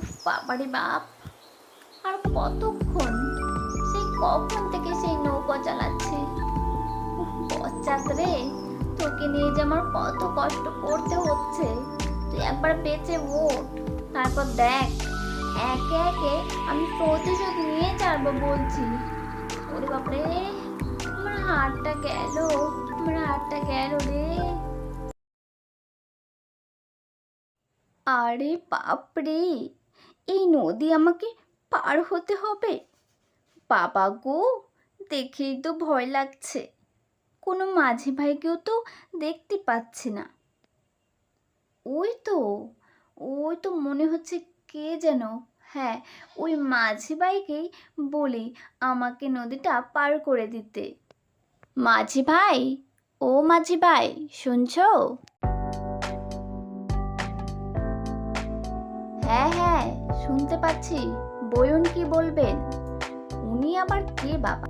উফ বাবারে বাপ। আর কতক্ষণ? সেই কখন থেকে সেই নৌকা চালাচ্ছে? বচ্চাত রে, তোকে নিয়ে যে আমার কত কষ্ট করতে হচ্ছে। তুই একবার বেঁচে ওঠ তারপর দেখ, একে একে আমি প্রতিশোধ নিয়ে ছাড়বো বলছি। ওরে বাপরে, আমার হাতটা গেল, আমার হাতটা গেল রে। আরে বাপরে! এই নদী আমাকে পার হতে হবে। বাবা গো, দেখেই তো ভয় লাগছে। কোনো মাঝি ভাইকেও তো দেখতে পাচ্ছি না। ওই তো ওই তো মনে হচ্ছে কে যেন। হ্যাঁ ওই মাঝি ভাইকেই বলি আমাকে নদীটা পার করে দিতে। মাঝি ভাই, ও মাঝি ভাই, শুনছো? শুনতে পাচ্ছি। বলুন কি বলবেন? উনি আবার কে বাবা?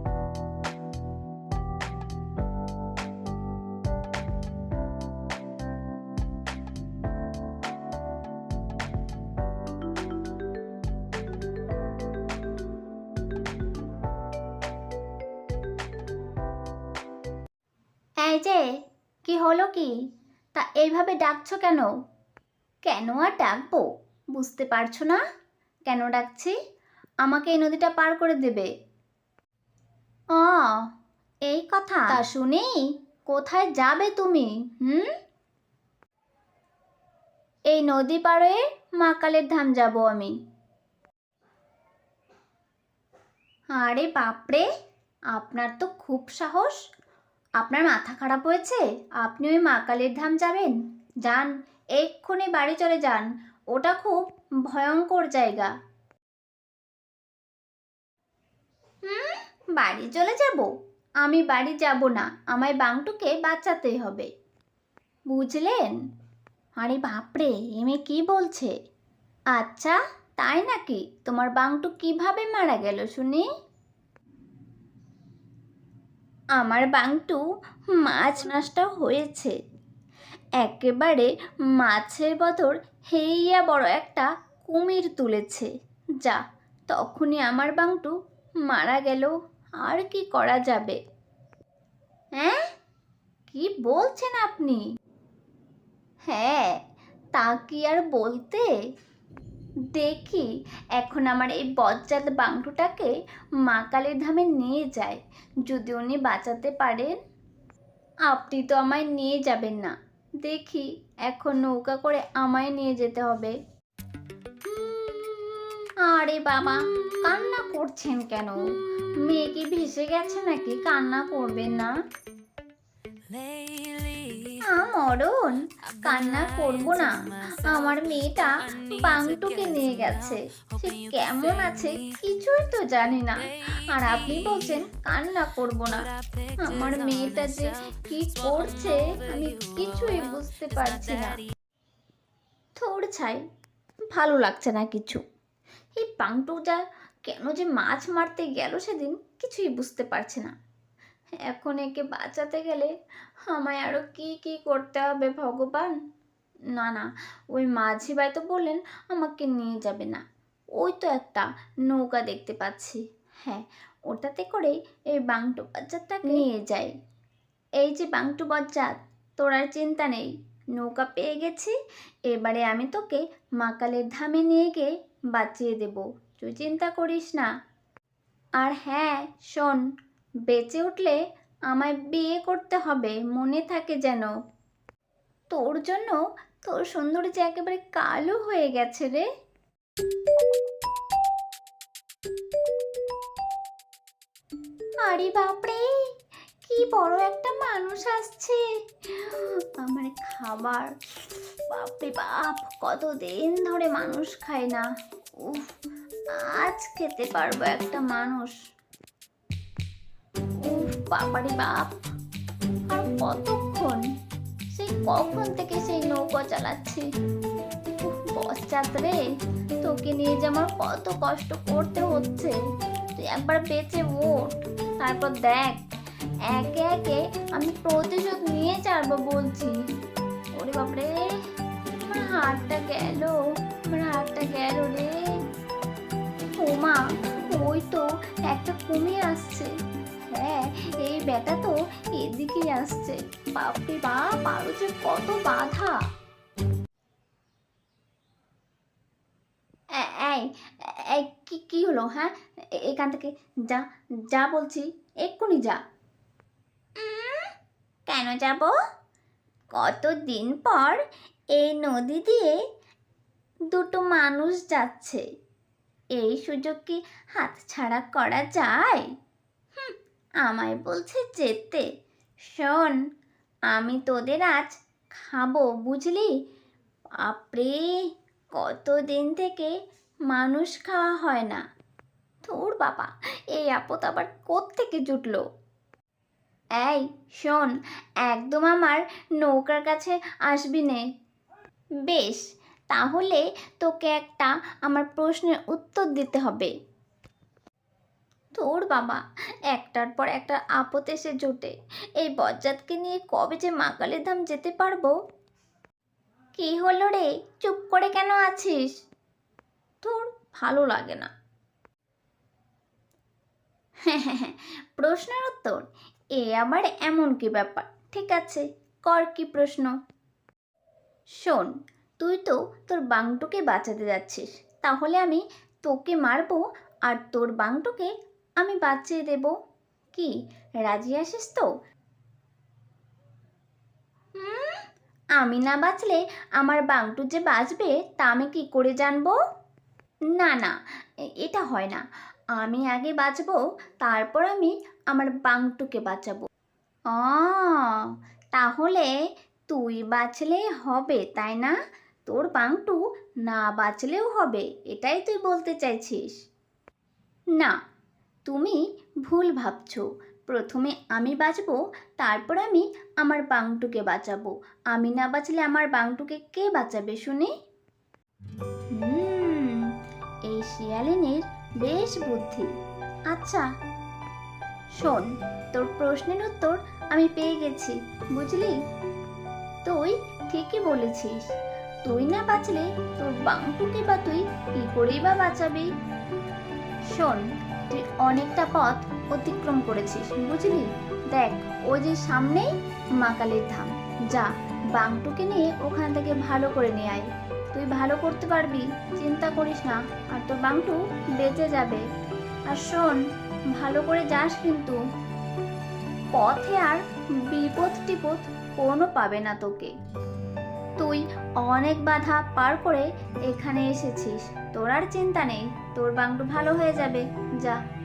যে, কি হলো কি? তা এইভাবে ডাকছো কেন? কেন আর ডাকবো? বুঝতে পারছ না? কেন ডাকছি? আমাকে এই নদীটা পার করে দেবে। ও এই কথা। তা শুনি, কোথায় যাবে তুমি, হুম? এই নদী পাড়ে মাকালের ধাম যাব আমি। আরে বাপরে, আপনার তো খুব সাহস। আপনার মাথা খারাপ হয়েছে? আপনি ওই মাকালের ধাম যাবেন? যান, এক্ষুনি বাড়ি চলে যান। ওটা খুব ভয়ঙ্কর জায়গা। হুম, বাড়ি চলে যাব? আমি বাড়ি যাব না, আমায় বাংটুকে বাঁচাতে হবে। বুঝলেন? আরে বাপরে এমে কি বলছে? আচ্ছা তাই নাকি? তোমার বাংটু কীভাবে মারা গেল শুনি? আমার বাংটু মাছ নষ্ট হয়েছে। একেবারে মাছের বদর হেইয়া বড় একটা কুমির তুলেছে। যা, তখনই আমার বাংটু মারা গেল। আর কি করা যাবে? হ্যাঁ কি বলছেন আপনি? হ্যাঁ তা কি আর বলতে? দেখি, এখন আমার এই বজ্জাত বাংটুটাকে মা কালীর ধামে নিয়ে যায়। যদি উনি বাঁচাতে পারেন। আপনি তো আমায় নিয়ে যাবেন না। দেখি, এখন নৌকা করে আমায় নিয়ে যেতে হবে। আরে বাবা, কান্না করছেন কেন? মেয়ে কি ভেসে গেছে নাকি? কান্না করবেন না। মরণ। কান্না করব না। আমার মেয়েটা বাংটুকে নিয়ে গেছে। সে কেমন আছে কিছুই তো জানি না। আর আপনি বলছেন কান্না করব না। আমার মেয়েটা যে কি করছে আমি কিছুই বুঝতে পারছি না। ছাই ভালো লাগছে না কিছু। এই পাংটু যা কেন যে মাছ মারতে গেল সেদিন কিছুই বুঝতে পারছি না। এখন একে বাঁচাতে গেলে আমায় আরও কি কি করতে হবে ভগবান? না না ওই মাঝি ভাই তো বললেন আমাকে নিয়ে যাবে না। ওই তো একটা নৌকা দেখতে পাচ্ছি। হ্যাঁ ওটাতে করেই এই বাংটু বাচ্চাটাকে নিয়ে যাই। এই যে বাংটু বজ্জাত তোর আর চিন্তা নেই। নৌকা পেয়ে গেছি এবারে আমি তোকে মাকালের ধামে নিয়ে গিয়ে বাঁচিয়ে দেব। তুই চিন্তা করিস না। আর হ্যাঁ শোন বেঁচে উঠলে আমায় বিয়ে করতে হবে, মনে থাকে যেন। তোর জন্য তোর সৌন্দর্য একেবারে কালো হয়ে গেছে রে। আরে বাপরে, কি বড় একটা মানুষ আসছে। আমার খাবার, বাপরে বাপ, কতদিন ধরে মানুষ খায় না। উফ, আজ খেতে পারব একটা মানুষ। বাবারে বাপ। আর কতক্ষণ সেই কখন থেকে সেই নৌকা চালাচ্ছি? উফ রে, তোকে নিয়ে যে আমার কত কষ্ট করতে হচ্ছে। তুই একবার বেঁচে ওঠ। তারপর দেখ, একে একে আমি প্রতিশোধ নিয়ে ছাড়বো বলছি। ওরে বাপরে, আমার হাতটা গেল, আমার হাতটা গেল রে। ওই তো, একটা কুমির আসছে। হ্যাঁ এই বেটা তো এদিকেই আসছে। বাপরে বাপ আরও যে কত বাধা। এই এই কি কি হলো হ্যাঁ? এখান থেকে যা যা বলছি এক্ষুনি যা। কেন যাব? কতদিন পর এই নদী দিয়ে দুটো মানুষ যাচ্ছে। এই সুযোগ কি হাতছাড়া করা যায়? হুম, আমায় বলছে যেতে। শোন, আমি তোদের আজ খাব, বুঝলি? বাপরে, কতদিন থেকে মানুষ খাওয়া হয় না। তোর বাবা, এই আপদ আবার কোত্থেকে জুটলো? এই, শোন, একদম আমার নৌকার কাছে আসবি নে। বেশ, তাহলে তোকে একটা আমার প্রশ্নের উত্তর দিতে হবে। তোর বাবা। একটার পর একটা আপদ এসে জোটে। এই বজ্জাতকে নিয়ে কবে যে মাকালের ধাম যেতে পারব? কি হলো রে? চুপ করে কেন আছিস? তোর ভালো লাগে না। প্রশ্নের উত্তর, এ আবার এমন কি ব্যাপার? ঠিক আছে, কর কি প্রশ্ন। শোন, তুই তো তোর বাংটুকে বাঁচাতে যাচ্ছিস। তাহলে আমি তোকে মারবো আর তোর বাংটুকে আমি বাঁচিয়ে দেব। কি, রাজি আসিস তো? আমি না বাঁচলে আমার বাংটু যে বাঁচবে তা আমি কি করে জানব? না না এটা হয় না। আমি আগে বাঁচবো, তারপর আমি আমার বাংটুকে বাঁচাবো। ও তাহলে তুই বাঁচলেই হবে, তাই না? তোর বাংটু না বাঁচলেও হবে, এটাই তুই বলতে চাইছিস। না তুমি ভুল ভাবছ। প্রথমে আমি বাঁচবো, তারপর আমি আমার বাংটুকে বাঁচাবো। আমি না বাঁচলে আমার বাংটুকে কে বাঁচাবে শুনি? এই শিয়ালিনীর বেশ বুদ্ধি। আচ্ছা শোন, তোর প্রশ্নের উত্তর আমি পেয়ে গেছি, বুঝলি? তুই ঠিকই বলেছিস। তুই না বাঁচলে তোর বাংটুকে বা তুই কি করেই বা বাঁচাবি? শোন তুই অনেকটা পথ অতিক্রম করেছিস, বুঝলি? দেখ, ওই যে সামনেই মাকালের ধাম। যা, বাংটুকে নিয়ে ওখান থেকে ভালো করে নিয়ে আয়। তুই ভালো করতে পারবি, চিন্তা করিস না। আর তোর বাংটু বেঁচে যাবে। আর শোন, ভালো করে যাস কিন্তু। পথে আর বিপদ টিপদ কোনো পাবে না তোকে। তুই অনেক বাধা পার করে এখানে এসেছিস। তোর আর চিন্তা নেই, তোর বাংটু ভালো হয়ে যাবে। যা।